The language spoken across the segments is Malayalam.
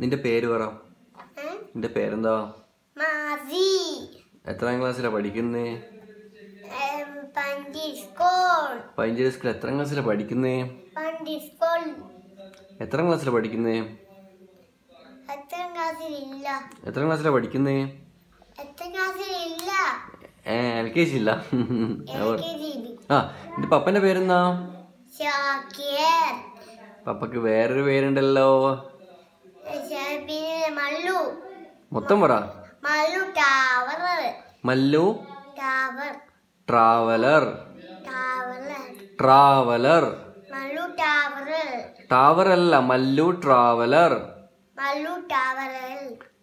നിന്റെ പേര് പറ? നിന്റെ പേരെന്താ? എത്രാം ക്ലാസ്സിലാ പഠിക്കുന്നേ? പണ്ടി സ്കൂൾ. എത്രാം ക്ലാസ്സിലാ പഠിക്കുന്നേ? എത്രാം ക്ലാസ്സിലാ പഠിക്കുന്നേ? എത്ര ക്ലാസ്സിലാ പഠിക്കുന്നേ? എൽ കെ ജി ഇല്ല. ആ നിന്റെ പപ്പന്റെ പേരെന്താ? പപ്പക്ക് വേറൊരു പേരുണ്ടല്ലോ. പിന്നെ മല്ലു. മൊത്തം പറ. Mallu tower Mallu tower traveler traveler Mallu tower tower അല്ല മല്ലു ട്രാവലർ മല്ലു ടവർ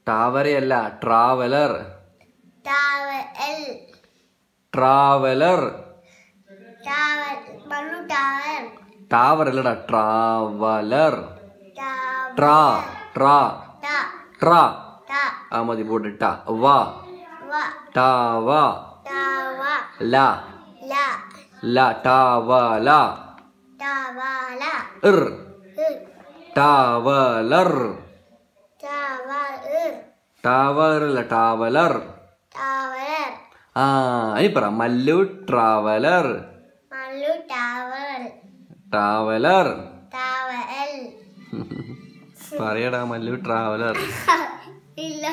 ടാവറയല്ല ട്രാവലർ ട്രാവലർ ടവർ അല്ലടാ ട്രാവലർ ട്രാ ട്രാ ട്രാ ആ മതി പോട്ട് ട വാ ടാവ ടവ ല ല ല ടാവല ടവല ഇർ ടാവലർ അല്ല ടാവലർ ആ ഇനി പറ Mallu traveller Mallu traveller traveller towel പറയടാ മല്ലു ട്രാവലർ ഇല്ല.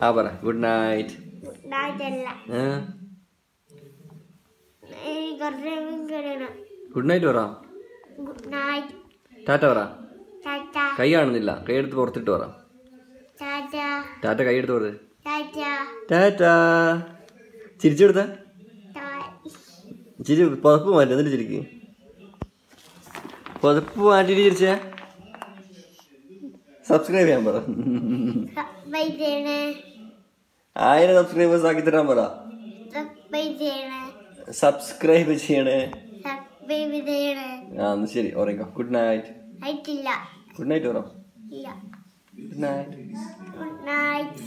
ആ പറ. ഗുഡ് നൈറ്റ് എനിക്ക് കുറച്ച് കഴിയണം ഗുഡ് നൈറ്റ് പറ. ഗുഡ് നൈറ്റ് ടാറ്റ പറ. ടാറ്റ. കൈ കാണുന്നില്ല. കൈ എടുത്ത് പുറത്തിട്ട് പറ. ടാറ്റ. ടാറ്റ കൈ എടുത്ത് പുറത്ത്. ടാറ്റ. ടാറ്റ. ചിരിച്ചു കൊടുത്ത ചിരി പുറപ്പ് മാറ്റി എന്നിട്ട് ചിരിക്ക്. പുതപ്പ് മാറ്റിട്ട് ചിരിച്ചേ സബ്സ്ക്രൈബ് ചെയ്യാൻ പറ. ആയിരം സബ്സ്ക്രൈബേഴ്സ് ആക്കി തരാൻ പറ. സബ്സ്ക്രൈബ് ചെയ്യണേ. ആ എന്നാ ശരി. ഓറേക്കോ ഗുഡ് നൈറ്റ് ഗുഡ് നൈറ്റ് ഇല്ല. Good night good night